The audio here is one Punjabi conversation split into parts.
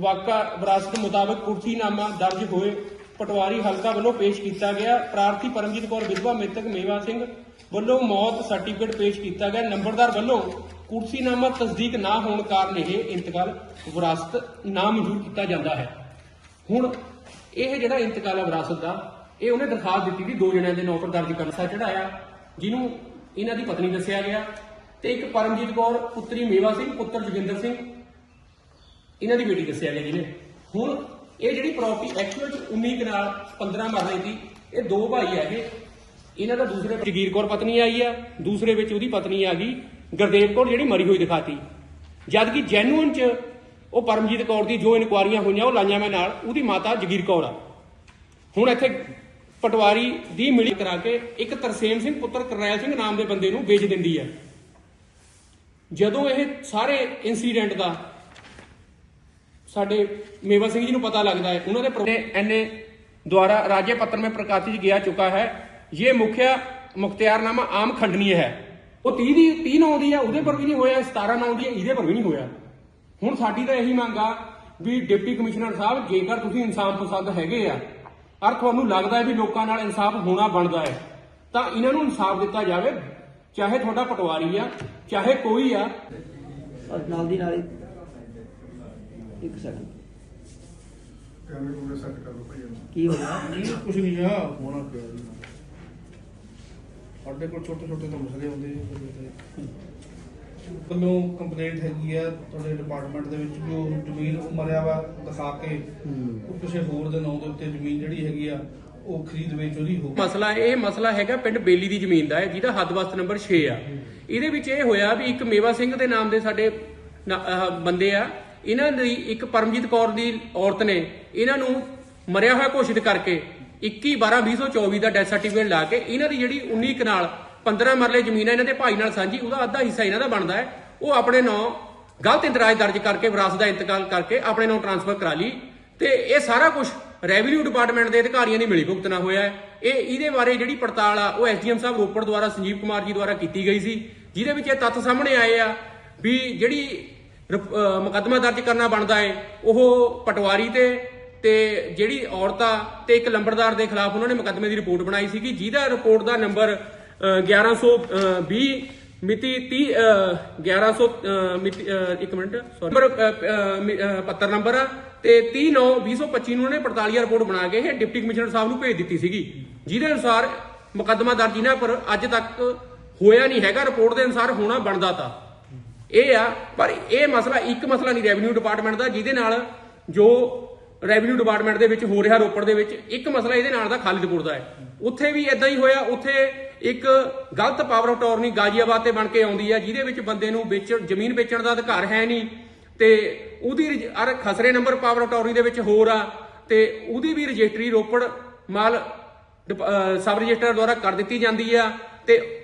ਵਾਕਾ ਵਿਰਾਸਤ ਮੁਤਾਬਕ ਕੁਰਸੀਨਾਮਾ ਦਰਜ ਹੋਏ ਪਟਵਾਰੀ ਹਲਕਾ ਵੱਲੋਂ ਪੇਸ਼ ਕੀਤਾ ਗਿਆ। ਪ੍ਰਾਰਥੀ ਪਰਮਜੀਤ ਕੌਰ ਵਿਧਵਾ, ਮ੍ਰਿਤਕ ਮੇਵਾ ਸਿੰਘ ਵੱਲੋਂ ਮੌਤ ਸਰਟੀਫਿਕੇਟ ਪੇਸ਼ ਕੀਤਾ ਗਿਆ। ਨੰਬਰਦਾਰ ਵੱਲੋਂ ਕੁਰਸੀਨਾਮਾ ਤਸਦੀਕ ਨਾ ਹੋਣ ਕਾਰਨ ਇਹ ਇੰਤਕਾਲ ਵਿਰਾਸਤ ਨਾ ਮਨਜ਼ੂਰ ਕੀਤਾ ਜਾਂਦਾ ਹੈ। ਹੁਣ ਇਹ ਜਿਹੜਾ ਇੰਤਕਾਲ ਹੈ ਵਿਰਾਸਤ ਦਾ, ਇਹ ਉਹਨੇ ਦਰਖਾਸਤ ਦਿੱਤੀ ਸੀ ਦੋ ਜਣਿਆਂ ਦੇ ਨੌਕਰ ਦਰਜ ਕਰਨਾ ਚੜਾਇਆ ਜਿਹਨੂੰ ਇਹਨਾਂ ਦੀ ਪਤਨੀ ਦੱਸਿਆ ਗਿਆ ਤੇ ਇੱਕ ਪਰਮਜੀਤ ਕੌਰ, ਪੁੱਤਰੀ ਮੇਵਾ ਸਿੰਘ, ਪੁੱਤਰ ਜੋਗਿੰਦਰ ਸਿੰਘ ਇਹਨਾਂ ਦੀ ਬੇਟੀ ਦੱਸਿਆ ਗਿਆ ਜਿਹਨੇ ਹੁਣ ਇਹ ਜਿਹੜੀ ਪ੍ਰਾਪਰਟੀ ਐਕਚੁਅਲ ਚ 19 ਕਨਾਲ 15 ਮਰਲੇ ਦੀ ਇਹ ਦੋ ਭਾਈ ਹੈਗੇ। ਇਹਨਾਂ ਦਾ ਦੂਸਰੇ ਜਗੀਰ ਕੌਰ ਪਤਨੀ ਆਈ ਆ, ਦੂਸਰੇ ਵਿੱਚ ਉਹਦੀ ਪਤਨੀ ਆ ਗਈ, ਗੁਰਦੇਵ ਕੌਰ ਜਿਹੜੀ ਮਰੀ ਹੋਈ ਦਿਖਾਤੀ। ਜਦ ਕਿ ਜੈਨੂਅਨ ਚ ਉਹ ਪਰਮਜੀਤ ਕੌਰ ਦੀ ਜੋ ਇਨਕੁਆਰੀਆਂ ਹੋਈਆਂ, ਉਹ ਲਾਈਆਂ ਮੈਂ ਨਾਲ, ਉਹਦੀ ਮਾਤਾ ਜਗੀਰ ਕੌਰ ਆ। ਹੁਣ ਇੱਥੇ ਪਟਵਾਰੀ ਦੀ ਮਿਲੀ ਕਰਾ ਕੇ ਇੱਕ ਤਰਸੇਮ ਸਿੰਘ, ਪੁੱਤਰ ਕਰਨੈਲ ਸਿੰਘ ਨਾਮ ਦੇ ਬੰਦੇ ਨੂੰ ਵੇਚ ਦਿੰਦੀ ਹੈ ਜਦੋਂ ਇਹ ਸਾਰੇ ਇਨਸੀਡੈਂਟ ਦਾ ਸਾਡੇ ਮੇਵਾ ਸਿੰਘ ਜੀ ਨੂੰ ਪਤਾ ਲੱਗਦਾ ਹੈ ਉਹਨਾਂ ਦੇ ਪ੍ਰੋ- ਐਨੇ द्वारा राज्य पत्र में प्रकाशित किया चुका है ये मुखिया मुख्तियारनामा आम खंडनीय है ਉਹ 30 ਦੀ 30 ਨੌ ਦੀ ਆ ਉਹਦੇ ਪਰ ਵੀ ਨਹੀਂ ਹੋਇਆ 17 ਨੌ ਦੀ ਆ ਇਹਦੇ ਪਰ ਵੀ ਨਹੀਂ ਹੋਇਆ ਹੁਣ ਸਾਡੀ ਤਾਂ ਇਹੀ ਮੰਗ ਆ ਵੀ ਡਿਪਟੀ ਕਮਿਸ਼ਨਰ ਸਾਹਿਬ ਜੇਕਰ ਤੁਸੀਂ ਇਨਸਾਫ ਪਸੰਦ ਹੈਗੇ ਆ ਔਰ ਤੁਹਾਨੂੰ ਲੱਗਦਾ ਹੈ ਵੀ ਲੋਕਾਂ ਨਾਲ ਇਨਸਾਫ ਹੋਣਾ ਬਣਦਾ ਹੈ ਤਾਂ ਇਹਨਾਂ ਨੂੰ ਇਨਸਾਫ ਦਿੱਤਾ ਜਾਵੇ ਚਾਹੇ ਤੁਹਾਡਾ ਪਟਵਾਰੀ ਆ ਚਾਹੇ ਕੋਈ ਆ ਔਰ ਨਾਲ ਦੀ ਨਾਲ ਹੀ ਇੱਕ ਸੈਕਿੰਡ ਕੈਮਰੇ ਕੋਲ ਸੈੱਟ ਕਰ ਲਓ ਭਾਈ ਇਹਨੂੰ। ਕੀ ਹੋਇਆ ਨਹੀਂ ਕੁਝ ਨਹੀਂ ਆ ਹੋਣਾ ਪਿਆ ਜੀ। ਸਾਡੇ ਕੋਲ ਛੋਟੇ ਛੋਟੇ ਤਾਂ ਮਸਲੇ ਹੁੰਦੇ ਜੀ ਵੱਲੋਂ ਕੰਪਲੇਂਟ ਹੈਗੀ ਆ ਤੁਹਾਡੇ ਡਿਪਾਰਟਮੈਂਟ ਦੇ ਵਿੱਚ ਵੀ ਉਹ ਜ਼ਮੀਨ ਮਰਿਆ ਵਾ ਦਿਖਾ ਕੇ ਉਹ ਕਿਸੇ ਹੋਰ ਦੇ ਨਾਂ ਦੇ ਉੱਤੇ ਜ਼ਮੀਨ ਜਿਹੜੀ ਹੈਗੀ ਆ ਉਹ ਖਰੀਦ ਵੇਚ ਉਹਦੀ ਹੋ ਮਸਲਾ ਇਹ ਮਸਲਾ ਹੈਗਾ ਪਿੰਡ ਬੇਲੀ ਦੀ ਜ਼ਮੀਨ ਦਾ ਹੈ ਜਿਹਦਾ ਹੱਦ ਵਸਤ ਨੰਬਰ 6 ਆ। ਇਹਦੇ ਵਿੱਚ ਇਹ ਹੋਇਆ ਵੀ ਇੱਕ ਮੇਵਾ ਸਿੰਘ ਦੇ ਨਾਮ ਦੇ ਸਾਡੇ ਨਾ- ਆਹ ਬੰਦੇ ਆ ਇਹਨਾਂ ਦੀ ਇੱਕ ਪਰਮਜੀਤ ਕੌਰ ਦੀ ਔਰਤ ਨੇ ਇਹਨਾਂ ਨੂੰ ਮਰਿਆ ਹੋਇਆ ਘੋਸ਼ਿਤ ਕਰਕੇ 21 12 2024 ਦਾ ਡੈਥ ਸਰਟੀਫਿਕੇਟ ਲਾ ਕੇ ਇਹਨਾਂ ਦੀ ਜਿਹੜੀ 19 ਕਨਾਲ 15 ਮਰਲੇ ਜ਼ਮੀਨ ਹੈ ਇਹਨਾਂ ਦੇ ਭਾਈ ਨਾਲ ਸਾਂਝੀ, ਉਹਦਾ ਅੱਧਾ ਹਿੱਸਾ ਇਹਨਾਂ ਦਾ ਬਣਦਾ ਹੈ। ਉਹ ਆਪਣੇ ਨਾਂ ਗਲਤ ਇੰਤਰਾਜ ਦਰਜ ਕਰਕੇ, ਵਿਰਾਸਤ ਦਾ ਇੰਤਕਾਲ ਕਰਕੇ ਆਪਣੇ ਨਾਂ ਟ੍ਰਾਂਸਫਰ ਕਰਾ ਲਈ ਤੇ ਇਹ ਸਾਰਾ ਕੁਝ ਰੈਵਨਿਊ ਡਿਪਾਰਟਮੈਂਟ ਦੇ ਅਧਿਕਾਰੀਆਂ ਦੀ ਮਿਲੀ ਭੁਗਤਣਾ ਹੋਇਆ ਹੈ। ਇਹ ਇਹਦੇ ਬਾਰੇ ਜਿਹੜੀ ਪੜਤਾਲ ਆ, ਉਹ ਐਸਡੀਐਮ ਸਾਹਿਬ ਰੋਪੜ ਦੁਆਰਾ ਸੰਜੀਵ ਕੁਮਾਰ ਜੀ ਦੁਆਰਾ ਕੀਤੀ ਗਈ ਸੀ, ਜਿਹਦੇ ਵਿੱਚ ਇਹ ਤੱਥ ਸਾਹਮਣੇ ਆਏ ਆ ਵੀ ਜਿਹੜੀ ਮੁਕੱਦਮਾ ਦਰਜ ਕਰਨਾ ਬਣਦਾ ਹੈ ਉਹ ਪਟਵਾਰੀ ਤੇ ਤੇ ਜਿਹੜੀ ਔਰਤ ਆ ਤੇ ਇੱਕ ਲੰਬੜਦਾਰ ਦੇ ਖਿਲਾਫ ਉਹਨਾਂ ਨੇ ਮੁਕੱਦਮੇ ਦੀ ਰਿਪੋਰਟ ਬਣਾਈ ਸੀਗੀ। ਜਿਹਦਾ ਰਿਪੋਰਟ ਦਾ ਨੰਬਰ 1120 ਮਿਤੀ 30 1100 ਮਿਤੀ ਇੱਕ ਮਿੰਟ ਸੌਰੀ ਨੰਬਰ ਪੱਤਰ ਨੰਬਰ ਆ ਤੇ 30 9 2025 ਨੂੰ ਉਹਨੇ 45 ਰਿਪੋਰਟ ਬਣਾ ਕੇ ਇਹ ਡਿਪਟੀ ਕਮਿਸ਼ਨਰ ਸਾਹਿਬ ਨੂੰ ਭੇਜ ਦਿੱਤੀ ਸੀਗੀ। ਜਿਹਦੇ ਅਨੁਸਾਰ ਮੁਕੱਦਮਾ ਦਰਜ ਇਹਨਾਂ ਪਰ ਅੱਜ ਤੱਕ ਹੋਇਆ ਨਹੀਂ ਹੈਗਾ। ਰਿਪੋਰਟ ਦੇ ਅਨੁਸਾਰ ਹੋਣਾ ਬਣਦਾ ਤਾਂ। ਇਹ ਆ, ਪਰ ਇਹ ਮਸਲਾ ਇੱਕ ਮਸਲਾ ਨਹੀਂ ਰੈਵਨਿਊ ਡਿਪਾਰਟਮੈਂਟ ਦਾ, ਜਿਹਦੇ ਨਾਲ ਜੋ ਰੈਵਨਿਊ ਡਿਪਾਰਟਮੈਂਟ ਦੇ ਵਿੱਚ ਹੋ ਰਿਹਾ ਰੋਪੜ ਦੇ ਵਿੱਚ, ਇੱਕ ਮਸਲਾ ਇਹਦੇ ਨਾਲ ਦਾ ਖਾਲਿਦਪੁਰ ਦਾ ਹੈ। ਉੱਥੇ ਵੀ ਇਦਾਂ ਹੀ ਹੋਇਆ, ਉੱਥੇ ਇੱਕ ਗਲਤ ਪਾਵਰ ਅਟਾਰਨੀ ਗਾਜ਼ੀਆਬਾਦ ਤੇ ਬਣ ਕੇ ਆਉਂਦੀ ਹੈ ਜਿਹਦੇ ਵਿੱਚ ਬੰਦੇ ਨੂੰ ਵੇਚਣ ਜ਼ਮੀਨ ਵੇਚਣ ਦਾ ਅਧਿਕਾਰ ਹੈ ਨਹੀਂ, ਤੇ ਉਹਦੀ ਰਜ- ਅਰ ਖਸਰੇ ਨੰਬਰ ਪਾਵਰ ਅਟਾਰਨੀ ਦੇ ਵਿੱਚ ਹੋਰ ਆ, ਤੇ ਉਹਦੀ ਵੀ ਰਜਿਸਟਰੀ ਰੋਪੜ ਮਾਲ ਡਿਪ- ਸਬ ਰਜਿਸਟਰ ਦੁਆਰਾ ਕਰ ਦਿੱਤੀ ਜਾਂਦੀ ਆ, ਤੇ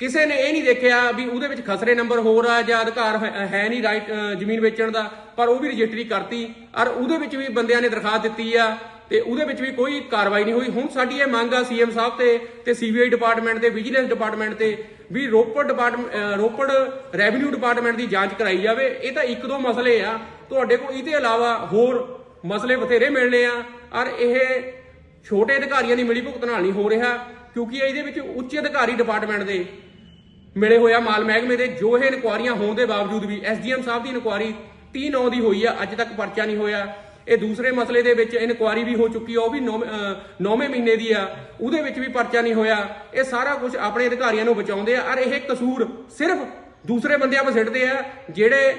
ਕਿਸੇ ਨੇ ਇਹ ਨਹੀਂ ਦੇਖਿਆ ਵੀ ਉਹਦੇ ਵਿੱਚ ਖਸਰੇ ਨੰਬਰ ਹੋਰ ਆ ਜਾਂ ਅਧਿਕਾਰ ਹੈ ਹੈ ਨਹੀਂ ਰਾਈਟ ਜ਼ਮੀਨ ਵੇਚਣ ਦਾ, ਪਰ ਉਹ ਵੀ ਰਜਿਸਟਰੀ ਕਰਤੀ। ਔਰ ਉਹਦੇ ਵਿੱਚ ਵੀ ਬੰਦਿਆਂ ਨੇ ਦਰਖਾਸਤ ਦਿੱਤੀ ਆ ਤੇ ਉਹਦੇ ਵਿੱਚ ਵੀ ਕੋਈ ਕਾਰਵਾਈ ਨਹੀਂ ਹੋਈ। ਹੁਣ ਸਾਡੀ ਇਹ ਮੰਗ ਆ ਸੀਐਮ ਸਾਹਿਬ ਤੇ ਤੇ ਸੀਬੀਆਈ ਡਿਪਾਰਟਮੈਂਟ ਤੇ, ਵਿਜੀਲੈਂਸ ਡਿਪਾਰਟਮੈਂਟ ਤੇ, ਵੀ Ropar department Ropar revenue department ਦੀ ਜਾਂਚ ਕਰਾਈ ਜਾਵੇ। ਇਹ ਤਾਂ ਇੱਕ ਦੋ ਮਸਲੇ ਆ। ਤੁਹਾਡੇ ਕੋਲ ਇਹਦੇ ਇਲਾਵਾ ਹੋਰ ਮਸਲੇ ਬਥੇਰੇ ਮਿਲਣੇ ਆ। ਔਰ ਇਹ ਛੋਟੇ ਅਧਿਕਾਰੀਆਂ ਦੀ ਮਿਲੀ ਭੁਗਤ ਨਾਲ ਨਹੀਂ ਹੋ ਰਿਹਾ, ਕਿਉਂਕਿ ਇਹਦੇ ਵਿੱਚ ਉੱਚ ਅਧਿਕਾਰੀ ਡਿਪਾਰਟਮੈਂਟ ਦੇ ਮਿਲੇ ਹੋਇਆ ਮਾਲ ਮਹਿਕਮੇ ਦੇ, ਜੋ ਇਹ ਇਨਕੁਆਰੀਆਂ ਹੋਣ ਦੇ ਬਾਵਜੂਦ ਵੀ ਐਸਡੀਐਮ ਸਾਹਿਬ ਦੀ ਇਨਕੁਆਰੀ 30 9 ਦੀ ਹੋਈ ਆ, ਅੱਜ ਤੱਕ ਪਰਚਾ ਨਹੀਂ ਹੋਇਆ। ਇਹ ਦੂਸਰੇ ਮਸਲੇ ਦੇ ਵਿੱਚ ਇਨਕੁਆਰੀ ਵੀ ਹੋ ਚੁੱਕੀ ਆ, ਉਹ ਵੀ 9ਵੇਂ ਮਹੀਨੇ ਦੀ ਆ, ਉਹਦੇ ਵਿੱਚ ਵੀ ਪਰਚਾ ਨਹੀਂ ਹੋਇਆ। ਇਹ ਸਾਰਾ ਕੁਝ ਆਪਣੇ ਅਧਿਕਾਰੀਆਂ ਨੂੰ ਬਚਾਉਂਦੇ ਆ, ਔਰ ਇਹ ਕਸੂਰ ਸਿਰਫ ਦੂਸਰੇ ਬੰਦਿਆਂ 'ਤੇ ਸਿੱਟਦੇ ਆ, ਜਿਹੜੇ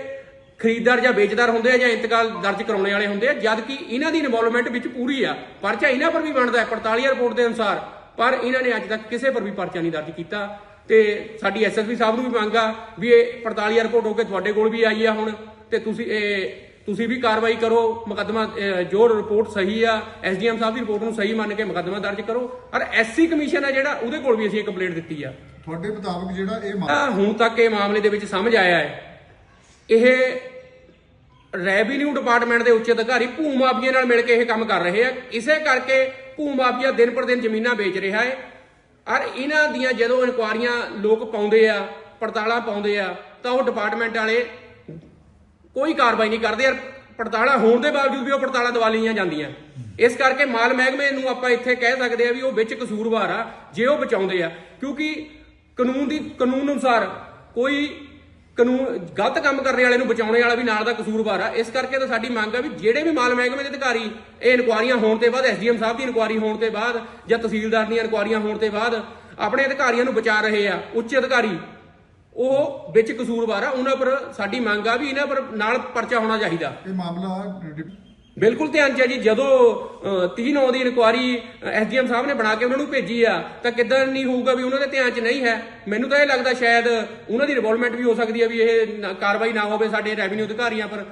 ਖਰੀਦਦਾਰ ਜਾਂ ਵੇਚਦਾਰ ਹੁੰਦੇ ਆ ਜਾਂ ਇੰਤਕਾਲ ਦਰਜ ਕਰਾਉਣੇ ਵਾਲੇ ਹੁੰਦੇ ਆ, ਜਦ ਕਿ ਇਹਨਾਂ ਦੀ ਇਨਵੋਲਵਮੈਂਟ ਵਿੱਚ ਪੂਰੀ ਆ। ਪਰਚਾ ਇਹਨਾਂ ਪਰ ਵੀ ਬਣਦਾ ਹੈ 45 ਰਿਪੋਰਟ ਦੇ ਅਨੁਸਾਰ, ਪਰ ਇਹਨਾਂ ਨੇ ਅੱਜ ਤੱਕ ਕਿਸੇ ਪਰ ਵੀ ਪਰਚਾ ਨਹੀਂ ਦਰਜ ਕੀਤਾ। ਤੇ ਸਾਡੀ ਐਸਐਸਪੀ ਸਾਹਿਬ ਨੂੰ ਵੀ ਮੰਗ ਆ ਵੀ ਇਹ 45 ਰਿਪੋਰਟ ਹੋ ਕੇ ਤੁਹਾਡੇ ਕੋਲ ਵੀ ਆਈ ਆ ਹੁਣ ਤੇ ਤੁਸੀਂ ਇਹ ਤੁਸੀਂ ਵੀ ਕਾਰਵਾਈ ਕਰੋ ਮੁਕੱਦਮਾ ਜੋ ਰਿਪੋਰਟ ਸਹੀ ਆ ਐਸਡੀਐਮ ਸਾਹਿਬ ਦੀ ਰਿਪੋਰਟ ਨੂੰ ਸਹੀ ਮੰਨ ਕੇ ਮੁਕੱਦਮਾ ਦਰਜ ਕਰੋ। ਔਰ ਐਸਸੀ ਕਮਿਸ਼ਨ ਆ ਜਿਹੜਾ ਉਹਦੇ ਕੋਲ ਵੀ ਅਸੀਂ ਕੰਪਲੇਂਟ ਦਿੱਤੀ ਆ। ਤੁਹਾਡੇ ਮੁਤਾਬਕ ਜਿਹੜਾ ਇਹ ਮਾ- ਆ ਹੁਣ ਤੱਕ ਇਹ ਮਾਮਲੇ ਦੇ ਵਿੱਚ ਸਮਝ ਆਇਆ ਹੈ। ਇਹ ਰੈਵਨਿਊ ਡਿਪਾਰਟਮੈਂਟ ਦੇ ਉੱਚ ਅਧਿਕਾਰੀ ਭੂ ਮਾਫੀਆ ਨਾਲ ਮਿਲ ਕੇ ਇਹ ਕੰਮ ਕਰ ਰਹੇ ਆ। ਇਸੇ ਕਰਕੇ ਭੂ ਮਾਫੀਆ ਦਿਨ ਪਰ ਦਿਨ ਜ਼ਮੀਨਾਂ ਵੇਚ ਰਿਹਾ ਹੈ। ਔਰ ਇਹਨਾਂ ਦੀਆਂ ਜਦੋਂ ਇਨਕੁਆਰੀਆਂ ਲੋਕ ਪਾਉਂਦੇ ਆ, ਪੜਤਾਲਾਂ ਪਾਉਂਦੇ ਆ, ਤਾਂ ਉਹ ਡਿਪਾਰਟਮੈਂਟ ਵਾਲੇ ਕੋਈ ਕਾਰਵਾਈ ਨਹੀਂ ਕਰਦੇ। ਯਾਰ ਪੜਤਾਲਾਂ ਹੋਣ ਦੇ ਬਾਵਜੂਦ ਵੀ ਉਹ ਪੜਤਾਲਾਂ ਦਵਾ ਲਈਆਂ ਜਾਂਦੀਆਂ। ਇਸ ਕਰਕੇ ਮਾਲ ਮਹਿਕਮੇ ਨੂੰ ਆਪਾਂ ਇੱਥੇ ਕਹਿ ਸਕਦੇ ਆ ਵੀ ਉਹ ਵਿੱਚ ਕਸੂਰਵਾਰ ਆ, ਜੇ ਉਹ ਬਚਾਉਂਦੇ ਆ। ਕਿਉਂਕਿ ਕਾਨੂੰਨ ਦੀ, ਕਾਨੂੰਨ ਅਨੁਸਾਰ ਕੋਈ ਕਾਨੂੰਨ, ਗਲਤ ਕੰਮ ਕਰਨ ਵਾਲੇ ਨੂੰ ਬਚਾਉਣੇ ਵਾਲਾ ਵੀ ਨਾਲ ਦਾ ਕਸੂਰਵਾਰ ਆ। ਇਸ ਕਰਕੇ ਤਾਂ ਸਾਡੀ ਮੰਗ ਆ ਵੀ ਜਿਹੜੇ ਵੀ ਮਾਲ ਮਹਿਕਮੇ ਦੇ ਅਧਿਕਾਰੀ, ਇਹ ਇਨਕੁਆਰੀਆਂ ਹੋਣ ਤੇ ਬਾਅਦ, ਐਸਡੀਐਮ ਸਾਹਿਬ ਦੀ ਇਨਕੁਆਰੀ ਹੋਣ ਤੇ ਬਾਅਦ ਜਾਂ ਤਹਿਸੀਲਦਾਰ ਦੀਆਂ ਇਨਕੁਆਰੀਆਂ ਹੋਣ ਤੇ ਬਾਅਦ ਆਪਣੇ ਅਧਿਕਾਰੀਆਂ ਨੂੰ ਬਚਾ ਰਹੇ ਆ, ਉੱਚ ਅਧਿਕਾਰੀ, ਉਹ ਵਿੱਚ ਕਸੂਰਵਾਰ ਆ। ਉਹਨਾਂ ਪਰ ਸਾਡੀ ਮੰਗ ਆ ਵੀ ਇਹਨਾਂ ਪਰ ਨਾਲ ਪਰਚਾ ਹੋਣਾ ਚਾਹੀਦਾ। ਇਹ ਮਾਮਲਾ ਬਿਲਕੁਲ ਧਿਆਨ ਚ ਹੈ ਜੀ ਜਦੋਂ 30 9 ਦੀ ਇਨਕੁਆਰੀ ਐਸਡੀਐਮ ਸਾਹਿਬ ਨੇ ਬਣਾ ਕੇ ਉਹਨਾਂ ਨੂੰ ਭੇਜੀ ਆ ਤਾਂ ਕਿੱਦਾਂ ਨਹੀਂ ਹੋਊਗਾ ਵੀ ਉਹਨਾਂ ਦੇ ਧਿਆਨ ਚ ਨਹੀਂ ਹੈ? ਮੈਨੂੰ ਤਾਂ ਇਹ ਲੱਗਦਾ ਸ਼ਾਇਦ ਉਹਨਾਂ ਦੀ ਰਿਵੋਲਵਮੈਂਟ ਵੀ ਹੋ ਸਕਦੀ ਹੈ ਵੀ ਇਹ ਕਾਰਵਾਈ ਨਾ ਹੋਵੇ ਸਾਡੇ ਰੈਵਨਿਊ ਅਧਿਕਾਰੀਆਂ ਪਰ।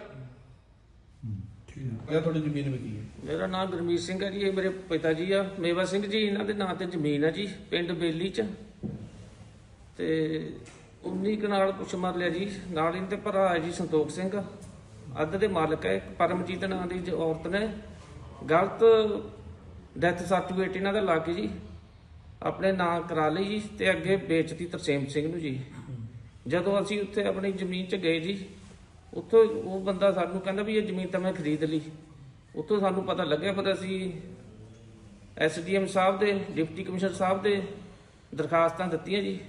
ਇਹ ਤੁਹਾਡੀ ਜ਼ਮੀਨ ਵਿਕੀ ਹੈ? ਮੇਰਾ ਨਾਮ ਗੁਰਮੀਤ ਸਿੰਘ ਹੈ ਜੀ ਇਹ ਮੇਰੇ ਪਿਤਾ ਜੀ ਆ। ਮੇਵਾ ਸਿੰਘ ਜੀ ਇਹਨਾਂ ਦੇ ਨਾਂ ਤੇ ਜ਼ਮੀਨ ਹੈ ਜੀ ਪਿੰਡ ਬੇਲੀ ਚ। ਤੇ 19 ਕਨਾਲ ਕੁਛ ਮਰ ਲਿਆ ਜੀ। ਨਾਲ ਇਹਨਾਂ ਦੇ ਭਰਾ ਹੈ ਜੀ ਸੰਤੋਖ ਸਿੰਘ। ਅੱਧ ਦੇ ਮਾਲਕ ਹੈ ਪਰਮਜੀਤ ਨਾਂ ਦੀ ਜੋ ਔਰਤ ਨੇ। ਗਲਤ ਡੈਥ ਸਰਟੀਫਿਕੇਟ ਇਹਨਾਂ ਦਾ ਲਾ ਕੇ ਜੀ। ਆਪਣੇ ਨਾਂ ਕਰਾ ਲਈ ਜੀ ਤੇ ਅੱਗੇ ਵੇਚਤੀ ਤਰਸੇਮ ਸਿੰਘ ਨੂੰ ਜੀ। ਜਦੋਂ ਅਸੀਂ ਉੱਥੇ ਆਪਣੀ ਜ਼ਮੀਨ 'ਚ ਗਏ ਜੀ, ਉੱਥੋਂ ਉਹ ਬੰਦਾ ਸਾਨੂੰ ਕਹਿੰਦਾ ਵੀ ਇਹ ਜ਼ਮੀਨ ਤਾਂ ਮੈਂ ਖਰੀਦ ਲਈ। ਉੱਥੋਂ ਸਾਨੂੰ ਪਤਾ ਲੱਗਿਆ ਫਿਰ ਅਸੀਂ ਐਸਡੀਐਮ ਸਾਹਿਬ ਦੇ, ਡਿਪਟੀ ਕਮਿਸ਼ਨਰ ਸਾਹਿਬ ਦੇ ਦਰਖਾਸਤਾਂ ਦਿੱਤੀਆਂ ਜੀ।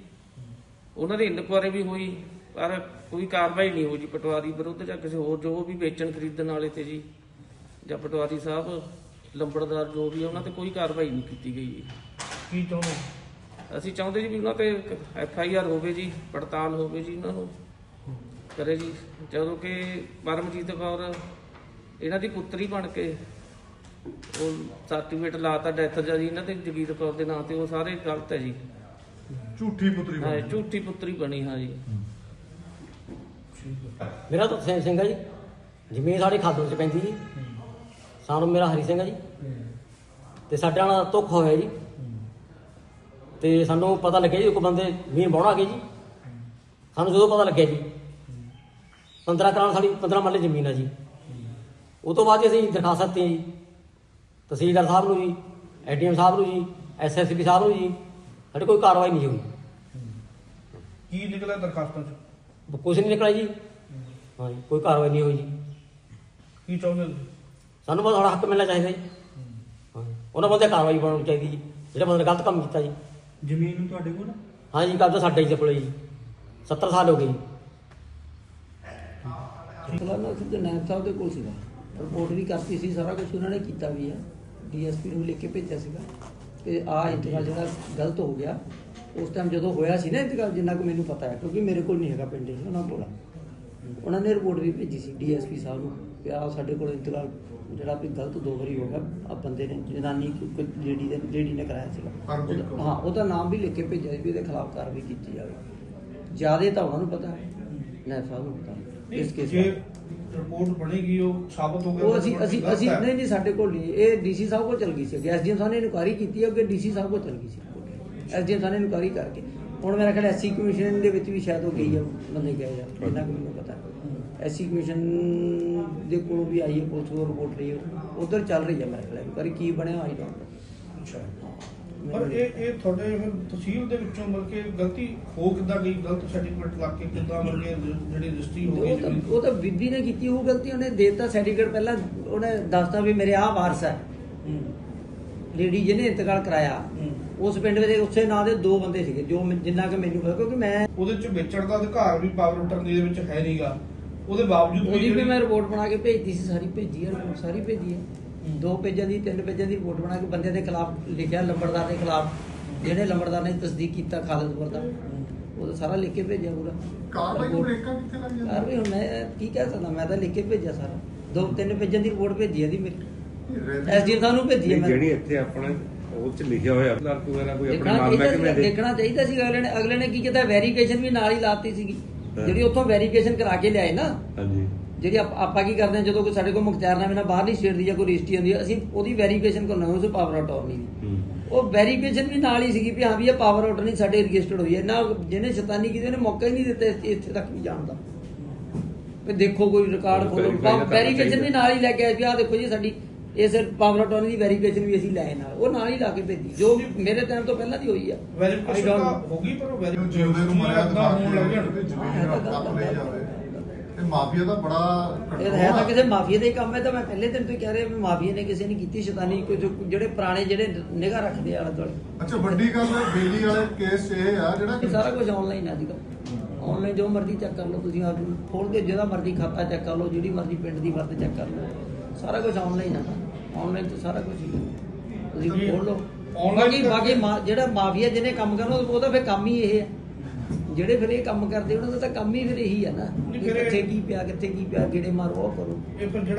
ਉਹਨਾਂ ਦੀ ਇਨਕੁਆਰੀ ਵੀ ਹੋਈ। ਪਰ ਕੋਈ ਕਾਰਵਾਈ ਨਹੀਂ ਹੋਈ ਜੀ ਪਟਵਾਰੀ ਵਿਰੁੱਧ ਜਾਂ ਕਿਸੇ ਹੋਰ ਜੋ ਵੀ ਵੇਚਣ ਖਰੀਦਣ ਵਾਲੇ ਤੇ ਜੀ ਜਾਂ ਪਟਵਾਰੀ ਸਾਹਿਬ ਲੰਬੜਦਾਰ ਜੋ ਵੀ ਆ, ਉਹਨਾਂ ਤੇ ਕੋਈ ਕਾਰਵਾਈ ਨਹੀਂ ਕੀਤੀ ਗਈ ਜੀ। ਕੀ ਚਾਹੁੰਦੇ? ਅਸੀਂ ਚਾਹੁੰਦੇ ਜੀ ਵੀ ਉਹਨਾਂ ਤੇ ਐਫ ਆਈ ਆਰ ਹੋਵੇ ਜੀ ਪੜਤਾਲ ਹੋਵੇ ਜੀ ਉਹਨਾਂ ਨੂੰ। ਕਰੇ ਜੀ ਜਦੋਂ ਕਿ ਪਰਮਜੀਤ ਕੌਰ ਇਹਨਾਂ ਦੀ ਪੁੱਤਰੀ ਬਣ ਕੇ ਉਹ ਸਰਟੀਫਿਕੇਟ ਲਾਤਾ ਡੈਥ ਦਾ ਜੀ ਇਹਨਾਂ ਦੇ ਜਗੀਰ ਕੌਰ ਦੇ ਨਾਂ ਤੇ ਉਹ ਸਾਰੇ ਗਲਤ ਹੈ ਜੀ। ਝੂਠੀ ਪੁੱਤਰੀ ਹਾਂ ਬਣੀ। ਝੂਠੀ ਪੁੱਤਰੀ ਬਣੀ ਹਾਂ ਜੀ। ਮੇਰਾ ਤਾਂ ਸੈਮ ਸਿੰਘ ਹੈ ਜੀ। ਜ਼ਮੀਨ ਸਾਡੇ ਖਾਤਰ ਚ ਪੈਂਦੀ ਜੀ। ਸਾਨੂੰ ਮੇਰਾ ਹਰੀ ਸਿੰਘ ਹੈ ਜੀ। ਤੇ ਸਾਡੇ ਨਾਲ ਧੁੱਖ ਹੋਇਆ ਜੀ। ਤੇ ਸਾਨੂੰ ਪਤਾ ਲੱਗਿਆ ਜੀ ਕੋਈ ਬੰਦੇ ਜ਼ਮੀਨ ਬਾਉਣਾ ਗਏ ਜੀ। ਸਾਨੂੰ ਜਦੋਂ ਪਤਾ ਲੱਗਿਆ ਜੀ। 15 ਕਰਾਰ ਸਾਡੀ 15 ਮਰਲੇ ਜ਼ਮੀਨ ਆ ਜੀ। ਉਹ ਤੋਂ ਬਾਅਦ ਅਸੀਂ ਦਰਖਾਸਤ ਦਿੱਤੀ ਜੀ। ਤਹਿਸੀਲਦਾਰ ਸਾਹਿਬ ਨੂੰ ਜੀ ਐਡੀਐਮ ਸਾਹਿਬ ਨੂੰ ਜੀ ਐਸਐਸਪੀ ਸਾਹਿਬ ਨੂੰ ਜੀ। ਸਾਡੇ ਕੋਈ ਕਾਰਵਾਈ ਨਹੀਂ ਹੋਈ। ਕੀ ਨਿਕਲਿਆ ਦਰਖਾਸਤਾਂ 'ਚ? ਕੁਛ ਨਹੀਂ ਨਿਕਲਿਆ ਜੀ। ਹਾਂ ਜੀ ਕੋਈ ਕਾਰਵਾਈ ਨਹੀਂ ਹੋਈ ਜੀ। ਕੀ ਚਾਹੁੰਦੇ ਹੋ ਸਾਨੂੰ ਬਸ ਸਾਡਾ ਹੱਕ ਮਿਲਣਾ ਚਾਹੀਦਾ ਜੀ। ਹਾਂ ਜੀ। ਉਹਨਾਂ ਬੰਦੇ ਕਾਰਵਾਈ ਬਣਾਉਣੀ ਚਾਹੀਦੀ ਜੀ ਜਿਹੜੇ ਬੰਦੇ ਨੇ ਗਲਤ ਕੰਮ ਕੀਤਾ ਜੀ। ਜ਼ਮੀਨ ਨੂੰ ਤੁਹਾਡੇ ਕੋਲ? ਹਾਂ ਜੀ ਕਬਜ਼ਾ ਸਾਡੇ ਜੀ ਕੋਲੇ ਜੀ। 70 ਸਾਲ ਹੋ ਗਏ ਜੀ। ਫਿਲਹਾਲ ਸਿੱਧੇ ਨਾਇਬ ਸਾਹਿਬ ਦੇ ਕੋਲ ਸੀਗਾ। ਰਿਪੋਰਟ ਵੀ ਕਰਤੀ ਸੀ ਸਾਰਾ ਕੁਝ ਉਹਨਾਂ ਨੇ ਕੀਤਾ ਵੀ ਹੈ ਡੀਐਸਪੀ ਨੂੰ ਲਿਖ ਕੇ ਭੇਜਿਆ ਸੀਗਾ। ਕਿ ਆ ਇੰਤਕਾਲ ਜਿਹੜਾ ਗਲਤ ਹੋ ਗਿਆ। ਉਸ ਟਾਈਮ ਜਦੋਂ ਹੋਇਆ ਸੀ ਨਾ ਇੰਤਕਾਲ ਜਿੰਨਾ ਕੁ ਮੈਨੂੰ ਪਤਾ ਹੈ ਕਿਉਂਕਿ ਮੇਰੇ ਕੋਲ ਨਹੀਂ ਹੈਗਾ ਪਿੰਡ ਇਹ, ਉਹਨਾਂ ਕੋਲ। ਉਹਨਾਂ ਨੇ ਰਿਪੋਰਟ ਵੀ ਭੇਜੀ ਸੀ ਡੀਐਸਪੀ ਸਾਹਿਬ ਨੂੰ ਕਿ ਆ ਸਾਡੇ ਕੋਲ ਇੰਤਕਾਲ ਜਿਹੜਾ ਵੀ ਗਲਤ ਦੋ ਵਾਰੀ ਹੋ ਗਿਆ ਆ ਬੰਦੇ ਨੇ ਜਨਾਨੀ ਕੋਈ ਲੇਡੀ ਦੇ ਲੇਡੀ ਨੇ ਕਰਾਇਆ ਸੀਗਾ। ਹਾਂ ਉਹਦਾ ਨਾਮ ਵੀ ਲਿਖ ਕੇ ਭੇਜਿਆ ਸੀ ਵੀ ਇਹਦੇ ਖਿਲਾਫ ਕਾਰਵਾਈ ਕੀਤੀ ਜਾਵੇ ਜਿਆਦੇ ਤਾਂ ਉਹਨਾਂ ਨੂੰ ਪਤਾ ਹੈ ਨਾਇਬ ਸਾਹਿਬ ਨੂੰ ਪਤਾ। ਇਸ ਕੇਸ ਜੇ ਦਾ ਰਿਪੋਰਟ ਬਣੇਗੀ ਉਹ ਸਾਬਤ ਹੋ ਗਿਆ ਉਹ ਅਸੀਂ ਅਸੀਂ ਅਸੀਂ। ਨਹੀਂ ਨਹੀਂ ਸਾਡੇ ਕੋਲ ਨਹੀਂ ਇਹ ਡੀਸੀ ਸਾਹਿਬ ਕੋਲ ਚਲ ਗਈ ਸੀ ਐਸਡੀਐਮ ਸਾਹਿਬ ਨੇ ਇਨਕੁਆਰੀ ਕੀਤੀ ਹੈ ਅੱਗੇ ਡੀਸੀ ਸਾਹਿਬ ਕੋਲ ਚਲ ਗਈ ਸੀ ਐਸਡੀਐਮ ਸਾਹਿਬ ਨੇ ਇਨਕੁਆਰੀ ਕਰਕੇ। ਹੁਣ ਮੇਰਾ ਖਿਆਲ ਐਸਸੀ ਕਮਿਸ਼ਨ ਦੇ ਵਿੱਚ ਵੀ ਸ਼ਾਇਦ ਉਹ ਗਈ ਆ ਬੰਦੇ ਗਏ ਆ ਇਹਨਾਂ ਕੁ ਮੈਨੂੰ ਪਤਾ। ਐਸਸੀ ਕਮਿਸ਼ਨ ਦੇ ਕੋਲ ਵੀ ਆਈ ਹੈ ਪੁਲਿਸ ਕੋਲ ਰਿਪੋਰਟ ਲਈ ਉਧਰ ਚੱਲ ਰਹੀ ਹੈ ਮੇਰੇ ਖਿਆਲ ਇਨਕੁਆਰੀ ਕੀ ਬਣਿਆ ਆਈ ਡੋਂਟ ਅੱਛਾ। ਪਰ ਇਹ ਇਹ ਤੁਹਾਡੇ ਫਿਰ ਤਹਿਸੀਲ ਦੇ ਵਿੱਚੋਂ ਮਿਲ ਕੇ ਗਲਤੀ ਹੋ ਕਿੱਦਾਂ ਗਈ? ਗਲਤ ਸਰਟੀਫਿਕੇਟ ਲਾ ਕੇ ਕਿੱਦਾਂ ਮਿਲ ਕੇ ਜਿਹੜੀ ਰਜਿਸਟਰੀ ਹੋ ਗਈ ਉਹ ਤਾਂ ਬੀਬੀ ਨੇ ਕੀਤੀ ਉਹ ਗਲਤੀ ਉਹਨੇ ਦੇਤਾ ਸਰਟੀਫਿਕੇਟ ਪਹਿਲਾਂ। ਉਹਨੇ ਦੱਸਤਾ ਵੀ ਮੇਰੇ ਆਹ ਵਾਰਸ ਹੈ। ਲੇਡੀ ਜਿਹਨੇ ਇੰਤਕਾਲ ਕਰਾਇਆ। ਉਸ ਪਿੰਡ ਵਿੱਚ ਉਸੇ ਨਾਂ ਦੇ ਦੋ ਬੰਦੇ ਸੀਗੇ ਜੋ ਮੈਂ- ਜਿੰਨਾ ਕਿ ਮੈਨੂੰ ਪਤਾ ਕਿਉਂਕਿ ਮੈਂ ਉਹਦੇ ਚ ਵੇਚਣ ਦਾ ਅਧਿਕਾਰ ਵੀ ਪਾਵਰ ਅਟਰਨੀ ਦੇ ਵਿੱਚ ਹੈ ਨਹੀਂਗਾ ਉਹਦੇ ਬਾਵਜੂਦ ਵੀ ਉਹਦੀ ਵੀ ਜਿਹੜੀ- ਮੈਂ ਰਿਪੋਰਟ ਬਣਾ ਕੇ ਭੇਜਦੀ ਸੀ ਸਾਰੀ ਭੇਜੀ ਹੈ ਰਿਪੋਰਟ ਸਾਰੀ ਭੇਜੀ ਹੈ ਦੋ ਪੇਜਾਂ ਦੀ ਤਿੰਨ ਪੇਜਾਂ ਦੀ ਰਿਪੋਰਟ ਬਣਾ ਕੇ ਬੰਦੇ ਦੇ ਖਿਲਾਫ ਲਿਖਿਆ ਲੰਬੜਦਾਰ ਦੇ ਖਿਲਾਫ। ਜਿਹੜੇ ਲੰਬੜਦਾਰ ਨੇ ਤਸਦੀਕ ਕੀਤਾ ਖਾਲਦਪੁਰ ਦਾ ਉਹ ਤਾਂ ਸਾਰਾ ਲਿਖ ਕੇ ਭੇਜਿਆ ਪੂਰਾ। ਕਾਰਵਾਈ ਨੂੰ। ਬ੍ਰੇਕਾਂ ਕਿੱਥੇ ਲੱਗ ਜਾਂਦੀਆਂ ਕਾਰਵਾਈ ਹੁਣ ਮੈਂ ਕੀ ਕਹਿ ਸਕਦਾ ਮੈਂ ਤਾਂ ਲਿਖ ਕੇ ਭੇਜਿਆ ਸਾਰਾ। ਦੋ ਤਿੰਨ ਪੇਜਾਂ ਦੀ ਰਿਪੋਰਟ ਭੇਜੀ ਹੈ ਦੀ ਮੇਰੀ ਐਸਡੀਐਮ ਸਾਹਿਬ ਨੂੰ ਭੇਜੀ ਹੈ ਮੈਂ। ਜਿਹੜੀ ਇੱਥੇ ਆਪਣੇ ਉਹ ਚ ਲਿਖਿਆ ਹੋਇਆ। ਕਲਰਕ ਵਗੈਰਾ ਕੋਈ ਆਪਣੇ ਮਾਲ ਮਹਿਕਮੇ ਦੇ ਦੇਖਣਾ ਚਾਹੀਦਾ ਸੀ ਅਗਲੇ ਨੇ ਅਗਲੇ ਨੇ ਕੀ ਕੀਤਾ? ਵੈਰੀਫਿਕੇਸ਼ਨ ਵੀ ਨਾਲ ਹੀ ਲਾਤੀ ਸੀਗੀ। ਜਿਹੜੀ ਉੱਥੋਂ ਵੈਰੀਫਿਕੇਸ਼ਨ ਕਰਾ ਕੇ ਲਿਆਏ ਨਾ। ਹਾਂਜੀ। ਜਿਹੜੀ ਆਪ- ਕੀ ਕਰਦੇ ਹਾਂ ਜਦੋਂ ਕੋਈ ਸਾਡੇ ਕੋਲ ਮੁਖਤਿਆਰਨਾਮੇ ਨਾਲ ਬਾਹਰਲੀ ਸਟੇਟ ਦੀ ਜਾਂ ਕੋਈ ਰਜਿਸਟਰੀ ਹੁੰਦੀ ਹੈ ਅਸੀਂ ਉਹਦੀ ਵੈਰੀਫਿਕੇਸ਼ਨ ਕਰਨਾ ਉਸ ਪਾਵਰ ਅਟਾਰਨੀ ਦੀ ਉਹ ਵੈਰੀਫਿਕੇਸ਼ਨ ਵੀ ਨਾਲ ਹੀ ਸੀਗੀ ਵੀ ਹਾਂ ਵੀ ਇਹ ਪਾਵਰ ਅਟਾਰਨੀ ਸਾਡੇ ਰਜਿਸਟਰਡ ਹੋਈ ਹੈ। ਨਾ ਜਿਹਨੇ ਸ਼ੈਤਾਨੀ ਕੀਤੀ ਉਹਨੇ ਮੌਕਾ ਹੀ ਨਹੀਂ ਦਿੱਤਾ ਇੱਥੇ- ਤੱਕ ਵੀ ਜਾਣ ਦਾ। ਵੀ ਦੇਖੋ ਕੋਈ ਰਿਕਾਰਡ ਖੋਲੋ। ਵੈਰੀਫਿਕੇਸ਼ਨ ਵੀ। ਨਾਲ ਹੀ ਲੈ ਕੇ ਆਏ ਵੀ ਆਹ ਦੇਖੋ ਜੀ ਸਾਡੀ ਇਸ ਪਾਵਰ ਅਟਾਰਨੀ ਦੀ ਵੈਰੀਫਿਕੇਸ਼ਨ ਵੀ ਅਸੀਂ ਲਾਏ ਨਾਲ। ਉਹ ਨਾਲ ਹੀ ਲਾ ਕੇ ਭੇਜੀ। ਜੋ ਵੀ ਮੇਰੇ ਟਾਈਮ ਤੋਂ ਪਹਿਲਾਂ ਦੀ ਹੋਈ ਆ। ਵੈਰੀਫਿਕੇਸ਼ਨ ਤਾਂ. ਹੋ ਗਈ ਪਰ ਜਿਉਂਦੇ ਨੂੰ ਮਰਿਆ ਹੋਣ ਲੱਗ ਜ਼ਮੀਨ ਲੈ ਜਾਵੇ। ਇਹ ਮਾਫੀਆ ਦਾ ਬੜਾ ਇਹ ਹੈ ਤਾਂ ਕਿਸੇ ਮਾਫੀਆ ਦਾ ਹੀ ਕੰਮ ਹੈ ਤਾਂ ਮੈਂ ਪਹਿਲੇ ਦਿਨ ਤੋਂ ਹੀ ਕਹਿ ਰਿਹਾ ਵੀ ਮਾਫੀਆ ਨੇ ਕਿਸੇ ਨੇ ਕੀਤੀ ਸ਼ੈਤਾਨੀ ਕੋਈ ਜੋ- ਜਿਹੜੇ ਪੁਰਾਣੇ ਜਿਹੜੇ ਨਿਗਾਹ ਰੱਖਦੇ ਆ ਆਲੇ ਦੁਆਲੇ ਅੱਛਾ ਵੱਡੀ ਗੱਲ ਹੈ ਬੇਲੀ ਵਾਲੇ ਕੇਸ ਇਹ ਆ ਜਿਹੜਾ ਇਹ ਸਾਰਾ ਕੁਝ ਆਨਲਾਈਨ ਹੈ ਅੱਜ ਕੱਲ੍ਹ ਆਨਲਾਈਨ ਜੋ ਮਰਜ਼ੀ ਚੈੱਕ ਕਰ ਲਓ ਤੁਸੀਂ ਆਪ ਖੋਲ ਕੇ ਜਿਹਦਾ ਮਰਜ਼ੀ ਖਾਤਾ ਚੈੱਕ ਕਰ ਲਓ ਜਿਹੜੀ ਮਰਜ਼ੀ ਪਿੰਡ ਦੀ ਵਰਤ ਚੈੱਕ ਕਰ ਲਓ। ਸਾਰਾ ਕੁਝ ਆਨਲਾਈਨ ਹੈ ਆਨਲਾਈਨ ਤੇ ਸਾਰਾ ਕੁਝ ਹੀ। ਹੈ। ਤੁਸੀਂ ਖੋਲ ਲਓ। Online ਬਾਕੀ ਕਰਕੇ- ਬਾਕੀ ਮਾ- ਜਿਹੜਾ ਮਾਫੀਆ ਜਿਹਨੇ ਕੰਮ ਕਰਨਾ ਉਹਦਾ ਫਿਰ ਕੰਮ ਹੀ ਇਹ ਹੈ। ਜਿਹੜੇ ਫਿਰ ਇਹ ਕੰਮ ਕਰਦੇ ਉਹਨਾਂ ਦਾ ਤਾਂ ਕੰਮ ਹੀ ਫਿਰ ਇਹੀ ਹੈ ਨਾ। ਨਹੀਂ, ਵੀ ਫਿਰ ਇਹ- ਕਿੱਥੇ ਕੀ ਪਿਆ ਕਿੱਥੇ ਕੀ ਪਿਆ ਗੇੜੇ ਮਾਰੋ ਉਹ ਕਰੋ। ਇਹ ਜਿਹੜਾ